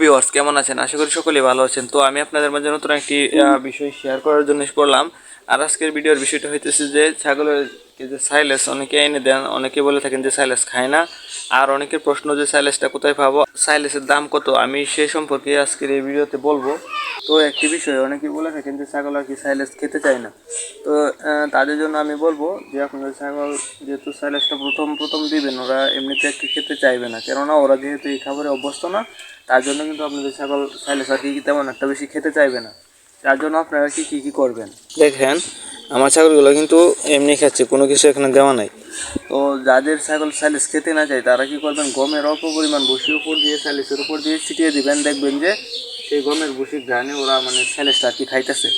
Viewers কেমন আছেন? আশা করি সকলে ভালো আছেন। তো আমি আপনাদের মাঝে নতুন একটি বিষয় শেয়ার করার জন্য করলাম আর আজকের ভিডিওর বিষয়টা হইতেছে যে ছাগলের কে যে সাইলেস, অনেকে এনে দেন, অনেকে বলে থাকেন যে সাইলেস খায় না। আর অনেকের প্রশ্ন যে সাইলেসটা কোথায় পাবো, সাইলেসের দাম কত? আমি সে সম্পর্কে আজকের এই ভিডিওতে বলব। তো একটি বিষয় অনেকে বলে থাকেন যে ছাগল আর কি সাইলেস খেতে চায় না। তো তাদের জন্য আমি বলব যে আপনাদের ছাগল যেহেতু সাইলেসটা প্রথম প্রথম দিবেন, ওরা এমনিতে একটু খেতে চাইবে না। কেননা ওরা যেহেতু এই খাবারে অভ্যস্ত না, তার জন্য কিন্তু আপনাদের ছাগল সাইলেস আর কি তেমন একটা বেশি খেতে চাইবে না। তার জন্য আপনারা কি কি কি করবেন? দেখেন আমার ছাগলগুলো কিন্তু এমনি খাচ্ছে কোনো কিছু এখানে দেওয়া নাই। তো যাদের ছাগল সাইলেস খেতে না চায় তারা কি করবেন? গমের অল্প পরিমাণ বসির উপর দিয়ে সাইলেসের উপর দিয়ে ছিটিয়ে দিবেন দেখবেন যে সেই গমের বসির ঘ্রাণে ওরা মানে সাইলেসটা আর কি খাইতেছে।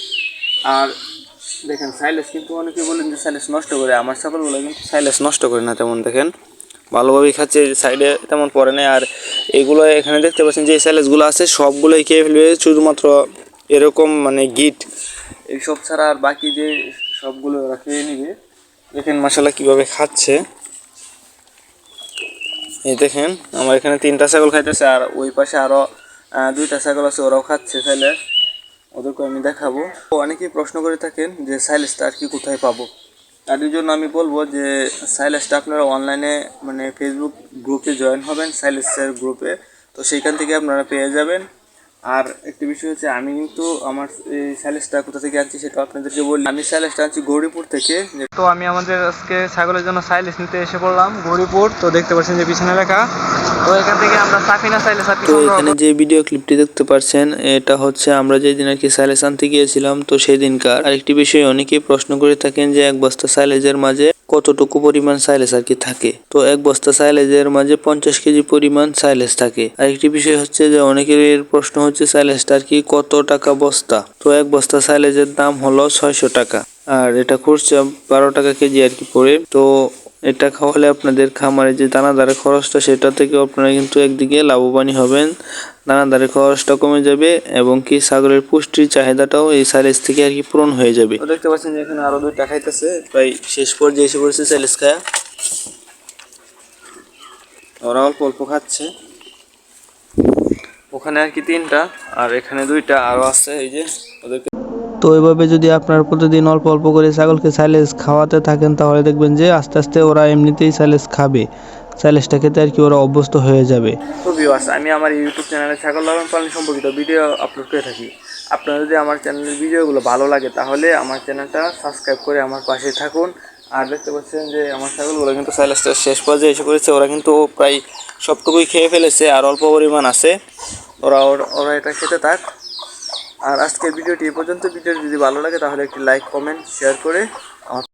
আর দেখেন সাইলেস কিন্তু অনেকে বলেন যে সাইলেস নষ্ট করে আমার ছাগলগুলো কিন্তু সাইলেস নষ্ট করে না তেমন দেখেন। ভালোভাবেই খাচ্ছে সাইডে তেমন পড়ে না আর এগুলো এখানে দেখতে পাচ্ছেন যে সাইলেসগুলো আছে সবগুলোই খেয়ে ফেলবে শুধুমাত্র এরকম মানে গিট। এইসব ছাড়া আর বাকি যে সবগুলো ওরা খেয়ে নিবে। দেখেন মশালা কীভাবে খাচ্ছে। এই দেখেন আমার এখানে তিনটা ছাগল খাইতেছে আর ওই পাশে আরও আহ, দুইটা ছাগল আছে ওরাও খাচ্ছে তাহলে ওদেরকে আমি দেখাবো। অনেকেই প্রশ্ন করে থাকেন যে সাইলেসটা আর কি কোথায় পাবো? তাদের জন্য আমি বলব যে সাইলেসটা আপনারা অনলাইনে মানে ফেসবুক গ্রুপে জয়েন হবেন সাইলেসের গ্রুপে তো সেইখান থেকে আপনারা পেয়ে যাবেন। আর একটি বিষয় হচ্ছে আমি কিন্তু আমার এই সাইলেসটা কোথা থেকে আনছি সেটা আপনাদেরকে বলি। আমি সাইলেসটা আনছি গৌরীপুর থেকে। তো আমি আমাদের আজকে ছাগলের জন্য সাইলেস নিতে এসে পড়লাম গৌরীপুর। তো দেখতে পাচ্ছেন যে পিছনে লেখা। তো এখান থেকে আমরা সাফিনা সাইলেস তো এখানে যে ভিডিও ক্লিপটি দেখতে পাচ্ছেন এটা হচ্ছে আমরা যেদিন আর কি সাইলেজ আনতে গিয়েছিলাম তো সেই দিনকার আরেকটি বিষয় অনেকেই প্রশ্ন করে থাকেন যে এক বস্তা সাইলেজের মাঝে কতটুকু পরিমাণ সাইলেস আর কি থাকে? তো এক বস্তা সাইলেজের মাঝে পঞ্চাশ কেজি পরিমাণ সাইলেস থাকে। আরেকটি বিষয় হচ্ছে যে, অনেকের প্রশ্ন হচ্ছে সাইলেসটা আর কি কত টাকা বস্তা? তো এক বস্তা সাইলেজের দাম হলো ছয়শো টাকা। আর এটা খুচরা বারো টাকা কেজি আর কি পড়ে। তো এটা খাওয়ালে আপনাদের খামারে যে দানাদারের খরচটা সেটা থেকে আপনারা কিন্তু একদিকে লাভবানই হবেন। দানাদারের খরচটা কমে যাবে এবং কি ছাগলের পুষ্টির চাহিদাটাও এই সাইলেজ থেকে আর কি পূরণ হয়ে যাবে। দেখতে পাচ্ছেন যে এখানে আরও দুইটা খাইতেছে প্রায় শেষ পর্যায়ে এসে পড়েছে স্যালেস খায়া। ওরা অল্প অল্প খাচ্ছে। ওখানে আর কি তিনটা, আর এখানে দুইটা আরও আছে, এই যে ওদেরকে তো এভাবে যদি আপনার প্রতিদিন অল্প অল্প করে ছাগলকে সাইলেজ খাওয়াতে থাকেন, তাহলে দেখবেন যে আস্তে আস্তে ওরা এমনিতেই সাইলেজ খাবে। সাইলেজটা খেতে আর কি ওরা অভ্যস্ত হয়ে যাবে। আমি আমার ইউটিউব চ্যানেলে ছাগল লালন পালন সম্পর্কিত ভিডিও আপলোড করে থাকি। আপনার যদি আমার চ্যানেলের ভিডিওগুলো ভালো লাগে, তাহলে আমার চ্যানেলটা সাবস্ক্রাইব করে আমার পাশে থাকুন। আর দেখতে পাচ্ছেন যে আমার ছাগলগুলো কিন্তু সাইলেসটা শেষ পর্যায়ে এসে করেছে ওরা কিন্তু প্রায় সবটুকুই খেয়ে ফেলেছে, আর অল্প পরিমাণ আছে। ওর- ওরা এটা খেতে থাক। আর আজকের ভিডিওটি এ পর্যন্ত। ভিডিওটি যদি ভালো লাগে তাহলে একটি লাইক কমেন্ট শেয়ার করে